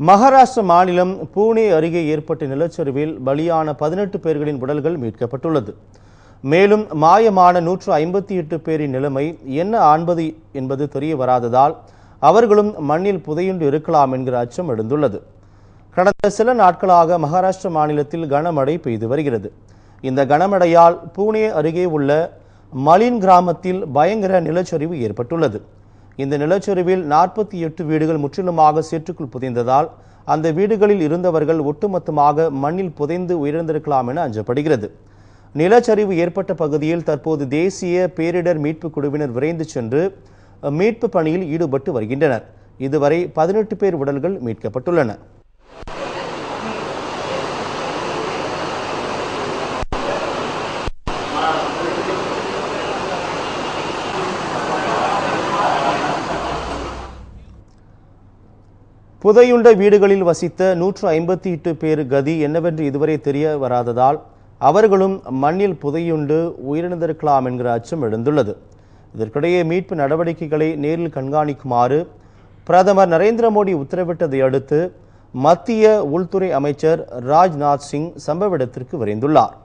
மகாராஷ்டிர மாநிலம் பூனே அருகே ஏற்பட்ட நிலச்சரிவில் பலியான பதினெட்டு பேர்களின் உடல்கள் மீட்கப்பட்டுள்ளது. மேலும் மாயமான நூற்று ஐம்பத்தி எட்டு பேரின் நிலைமை என்ன ஆண்பது என்பது தெரிய வராததால் அவர்களும் மண்ணில் புதையுண்டு இருக்கலாம் என்கிற அச்சம் எழுந்துள்ளது. கடந்த சில நாட்களாக மகாராஷ்டிர மாநிலத்தில் கனமழை பெய்து வருகிறது. இந்த கனமழையால் பூனே அருகே உள்ள மலின் கிராமத்தில் பயங்கர நிலச்சரிவு ஏற்பட்டுள்ளது. இந்த நிலச்சரிவில் நாற்பத்தி எட்டு வீடுகள் முற்றிலுமாக சேற்றுக்குள் புதைந்ததால் அந்த வீடுகளில் இருந்தவர்கள் ஒட்டுமொத்தமாக மண்ணில் புதைந்து உயிரிழந்திருக்கலாம் என அஞ்சப்படுகிறது. நிலச்சரிவு ஏற்பட்ட பகுதியில் தற்போது தேசிய பேரிடர் மீட்புக் குழுவினர் விரைந்து சென்று மீட்பு பணியில் ஈடுபட்டு வருகின்றனர். இதுவரை பதினெட்டு பேர் உடல்கள் மீட்கப்பட்டுள்ளன. புதையுண்ட வீடுகளில் வசித்த நூற்று ஐம்பத்தி எட்டு பேர் கதி என்னவென்று இதுவரை தெரிய வராததால் அவர்களும் மண்ணில் புதையுண்டு உயிரிழந்திருக்கலாம் என்கிற அச்சம் எழுந்துள்ளது. இதற்கிடையே மீட்பு நடவடிக்கைகளை நேரில் கண்காணிக்குமாறு பிரதமர் நரேந்திர மோடி உத்தரவிட்டதை அடுத்து மத்திய உள்துறை அமைச்சர் ராஜ்நாத் சிங் சம்பவ இடத்திற்கு விரைந்துள்ளார்.